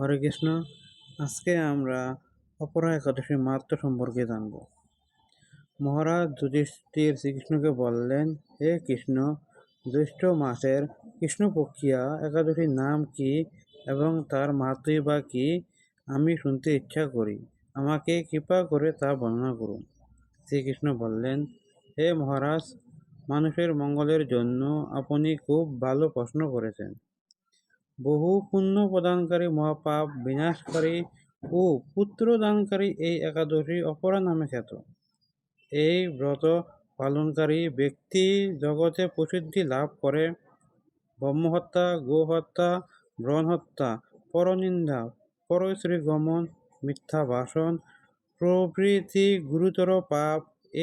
হরে কৃষ্ণ। আজকে আমরা অপরা একাদশীর মাহাত্ম সম্পর্কে জানব। মহারাজ যুধিষ্ঠির শ্রীকৃষ্ণকে বললেন, হে কৃষ্ণ, জ্যৈষ্ঠ মাসের কৃষ্ণপক্ষিয়া একাদশীর নাম কি এবং তার মাহাত্মই বা কি? আমি শুনতে ইচ্ছা করি। আমাকে কৃপা করে তা বর্ণনা করুন। শ্রীকৃষ্ণ বললেন, হে মহারাজ, মানুষের মঙ্গলের জন্য আপনি খুব ভালো প্রশ্ন করেছেন। বহু পুণ্য প্রদানকারী মহাপাপ বিনাশকারী ও পুত্র দানকারী এই একাদশী অপরা নামে খ্যাত। এই ব্রত পালনকারী ব্যক্তি জগতে প্রসিদ্ধি লাভ করে ব্রহ্মহত্যা গোহত্যা ব্রণহত্যা পরনিন্দা পরশ্রী গমন মিথ্যা ভাষণ প্রভৃতি গুরুতর পাপ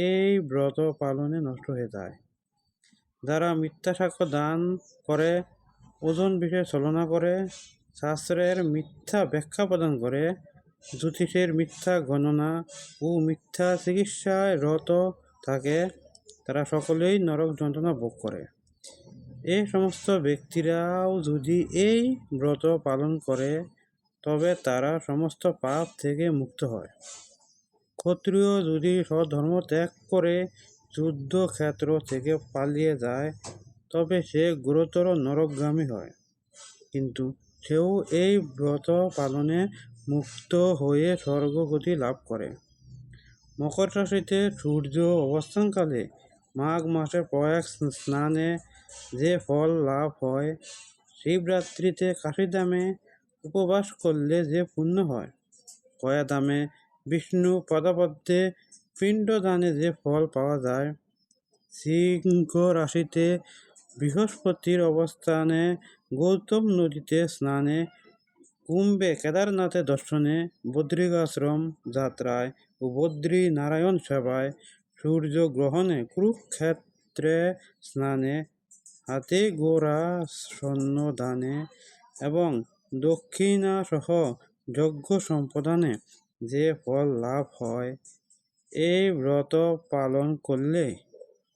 এই ব্রত পালনে নষ্ট হয়ে যায়। যারা মিথ্যা সাক্ষ্য দান করে ওজন বিষয়ে ছলনা করে শাস্ত্রের মিথ্যা ব্যাখ্যা প্রদান করে জ্যোতিষের মিথ্যা গণনা ও মিথ্যা চিকিৎসায় রত থাকে তারা সকলেই নরক যন্ত্রণা ভোগ করে এই সমস্ত ব্যক্তিরাও যদি এই ব্রত পালন করে তবে তারা সমস্ত পাপ থেকে মুক্ত হয়। ক্ষত্রিয় যদি সধর্ম ত্যাগ করে যুদ্ধক্ষেত্র থেকে পালিয়ে যায় তবে সে গুরুতর নরকগামী হয়। কিন্তু সেও এই ব্রত পালনে মুক্ত হয়ে স্বর্গগতি লাভ করে। মকর রাশিতে সূর্য অবস্থানকালে মাঘ মাসে প্রয়াগ স্নানে যে ফল লাভ হয়, শিবরাত্রিতে কাশিদামে উপবাস করলে যে পুণ্য হয় কয়াদামে বিষ্ণু পদাপদ্মে পিণ্ডদানে যে ফল পাওয়া যায়, সিংহ রাশিতে বৃহস্পতির অবস্থানে গৌতম নদীতে স্নানে, কুম্ভে কেদারনাথে দর্শনে, বদ্রিকাশ্রম যাত্রায় ও বদ্রী নারায়ণ সেবায় সূর্য গ্রহণে কুরুক্ষেত্রে স্নানে, হাতে গোড়া সন্ন্যদানে এবং দক্ষিণাসহ যজ্ঞ সম্পাদনে যে ফল লাভ হয়, এই ব্রত পালন করলে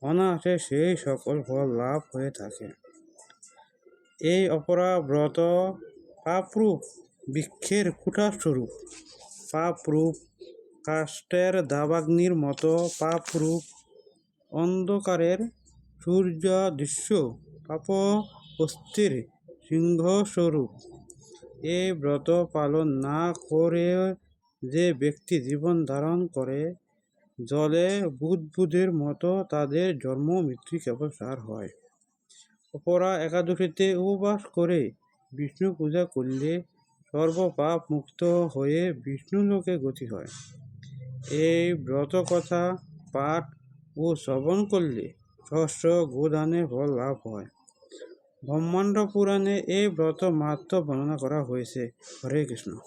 অনায়াসে সেই সকল ফল লাভ হয়ে থাকে। এই অপরা ব্রত পাপরূপ, বৃক্ষের কুটাস্বরূপ, পাপরূপ কাষ্টের দাবাগ্নির মতো পাপরূপ, অন্ধকারের সূর্য দৃশ্য পাপ অস্থির সিংহস্বরূপ। এই ব্রত পালন না করে যে ব্যক্তি জীবন ধারণ করে জলে বুদবুদের মতো তাদের জন্ম মৃত্যু কেবল সার হয়। অপরা একাদশীতে উপবাস করে বিষ্ণু পূজা করলে সর্বপাপ মুক্ত হয়ে বিষ্ণু লোকে গতি হয়। এই ব্রত কথা, পাঠ ও শ্রবণ করলে ষষ্ঠ গোদানে ফল লাভ হয়। ব্রহ্মাণ্ড পুরাণে এই ব্রত মাহাত্ম বর্ণনা করা হয়েছে। হরে কৃষ্ণ।